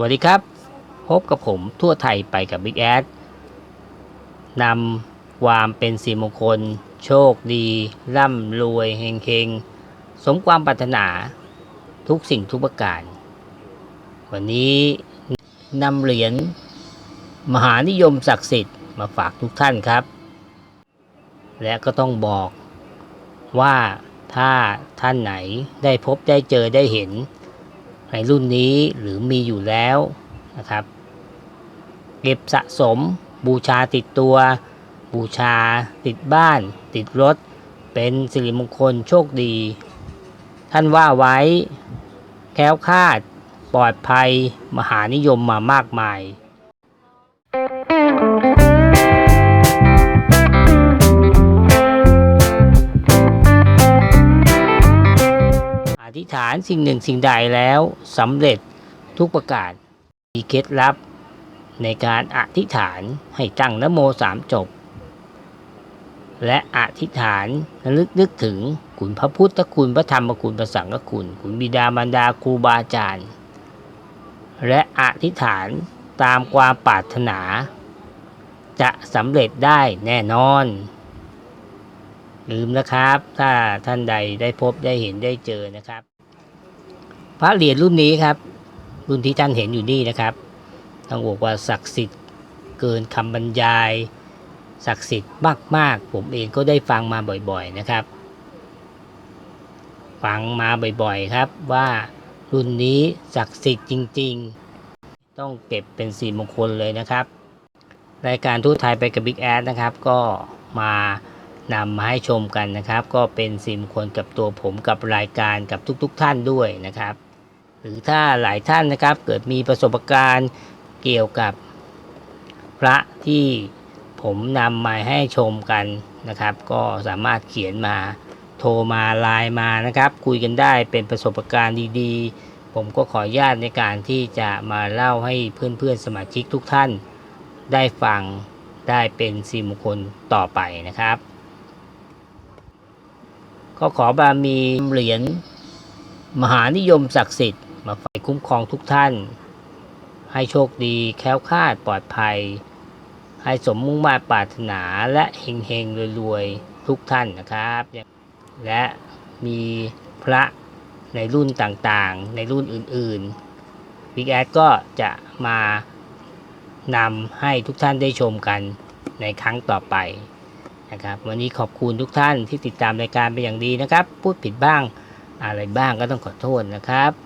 วัสดีครับ พบกับผมทั่วไทยไปกับ Big แอดนำความเป็นสีมงคล โชคดี ร่ำรวยเฮงเฮงๆ สมความปรารถนาทุกสิ่งทุกประการ วันนี้นำเหรียญมหานิยมศักดิ์สิทธิ์มาฝากทุกท่านครับ และก็ต้องบอกว่าถ้าท่านไหนได้พบได้เจอได้เห็น ในรุ่นนี้หรือมีอยู่แล้วนะครับ เก็บสะสมบูชาติดตัว บูชาติดบ้าน ติดรถ เป็นสิริมงคลโชคดี ท่านว่าไว้แค้วคาด ปลอดภัย มหานิยมมามากมายอธิ ษฐานสิ่งหนึ่งสิ่งใดแล้วสำเร็จทุกประการมีเคล็ดลับในการอธิษฐานให้ตั้งนโมสามจบ และอธิษฐานระลึกนึกถึงคุณพระพุทธคุณพระธรรมคุณพระสังฆคุณ คุณบิดามารดาครูบาอาจารย์ และอธิษฐานตามความปรารถนา จะสำเร็จได้แน่นอน ลืมนะครับ ถ้าท่านใดได้พบได้เห็นได้เจอนะครับ พระเหรียญรุ่นนี้ครับ รุ่นที่ท่านเห็นอยู่นี่นะครับต้องบอกว่าศักดิ์สิทธิ์เกินคำบรรยาย ศักดิ์สิทธิ์มากๆ ผมเองก็ได้ฟังมาบ่อยๆนะครับ ฟังมาบ่อยๆครับว่ารุ่นนี้ศักดิ์สิทธิ์จริง ๆ ต้องเก็บเป็นสีมงคลเลยนะครับ รายการทูตไทยไปกับ Big แอดนะครับ ก็มานำมาให้ชมกันนะครับ ก็เป็นสีมงคลกับตัวผมกับรายการกับทุก ๆทท่านด้วยนะครับ หรือถ้าหลายท่านนะครับ เกิดมีประสบการณ์เกี่ยวกับพระที่ผมนำมาให้ชมกันนะครับ ก็สามารถเขียนมาโทรมาไลน์มานะครับ คุยกันได้เป็นประสบการณ์ดีๆ ผมก็ขออนุญาตในการที่จะมาเล่าให้เพื่อนๆสมาชิกทุกท่าน ได้ฟังได้เป็นสีมงคลต่อไปนะครับ ก็ขอบารมีเหรียญมหานิยมศักดิ์สิทธิ์ มาฝ่คุ้มครองทุกท่าน ให้โชคดีแค้วคาดปลอดภัย ให้สมมุ่งมาปรารถนาและเฮงเฮงรวยๆ ทุกท่านนะครับ และมีพระในรุ่นต่างๆ ในรุ่นอื่นๆบิ๊กแอดก็จะมานำให้ทุกท่านได้ชมกันในครั้งต่อไปนะครับวันนี้ขอบคุณทุกท่านที่ติดตามรายการเป็นอย่างดีนะครับ พูดผิดบ้างอะไรบ้างก็ต้องขอโทษนะครับ